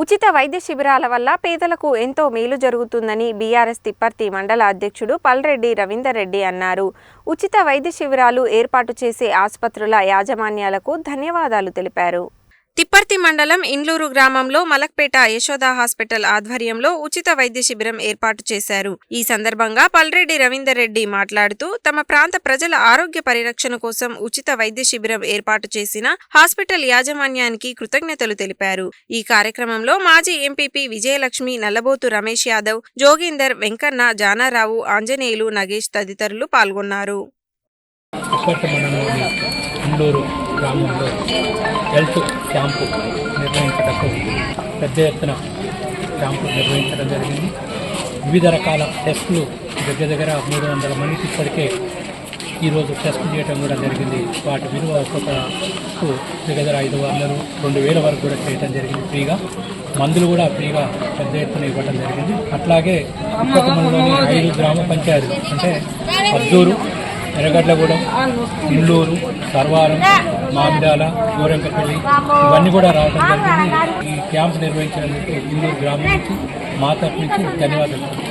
ఉచిత వైద్య శిబిరాల వల్ల పేదలకు ఎంతో మేలు జరుగుతుందని బీఆర్ఎస్ తిప్పర్తి మండల అధ్యక్షుడు పల్రెడ్డి రవీందర్ రెడ్డి అన్నారు. ఉచిత వైద్య శిబిరాలు ఏర్పాటు చేసే ఆసుపత్రుల యాజమాన్యాలకు ధన్యవాదాలు తెలిపారు. తిప్పర్తి మండలం ఇండ్లూరు గ్రామంలో మలక్పేట యశోద హాస్పిటల్ ఆధ్వర్యంలో ఉచిత వైద్య శిబిరం ఏర్పాటు చేశారు. ఈ సందర్భంగా పల్రెడ్డి రవీందర్ రెడ్డి మాట్లాడుతూ తమ ప్రాంత ప్రజల ఆరోగ్య పరిరక్షణ కోసం ఉచిత వైద్య శిబిరం ఏర్పాటు చేసిన హాస్పిటల్ యాజమాన్యానికి కృతజ్ఞతలు తెలిపారు. ఈ కార్యక్రమంలో మాజీ ఎంపీపీ విజయలక్ష్మి నల్లబోతు రమేష్ యాదవ్ జోగేందర్ వెంకన్న జానారావు ఆంజనేయులు నగేష్ తదితరులు పాల్గొన్నారు. విశ్వత మండలంలోని ఇండూరు గ్రామంలో హెల్త్ క్యాంపు నిర్వహించటకు పెద్ద ఎత్తున క్యాంపు నిర్వహించడం జరిగింది. వివిధ రకాల టెస్టులు దగ్గర దగ్గర మూడు వందల మందికి ఇప్పటికే ఈరోజు టెస్ట్ చేయడం కూడా జరిగింది. వాటి విలువ ఒక్కొక్కకు దగ్గర దగ్గర ఐదు వందలు రెండు వేల వరకు కూడా చేయడం జరిగింది ఫ్రీగా. మందులు కూడా ఫ్రీగా పెద్ద ఎత్తున ఇవ్వడం జరిగింది. అట్లాగే విశాఖపట్నంలోని ఐదు గ్రామ పంచాయతీలు అంటే అద్దూరు ఎర్రగడ్లగూడెం ఇండ్లూరు సర్వారం మామిడాల గోరెంకపల్లి ఇవన్నీ కూడా రావడం జరిగింది. ఈ క్యాంప్ నిర్వహించినందుకు ఇల్లూరు గ్రామం నుంచి మా తరపు నుంచి ధన్యవాదాలు.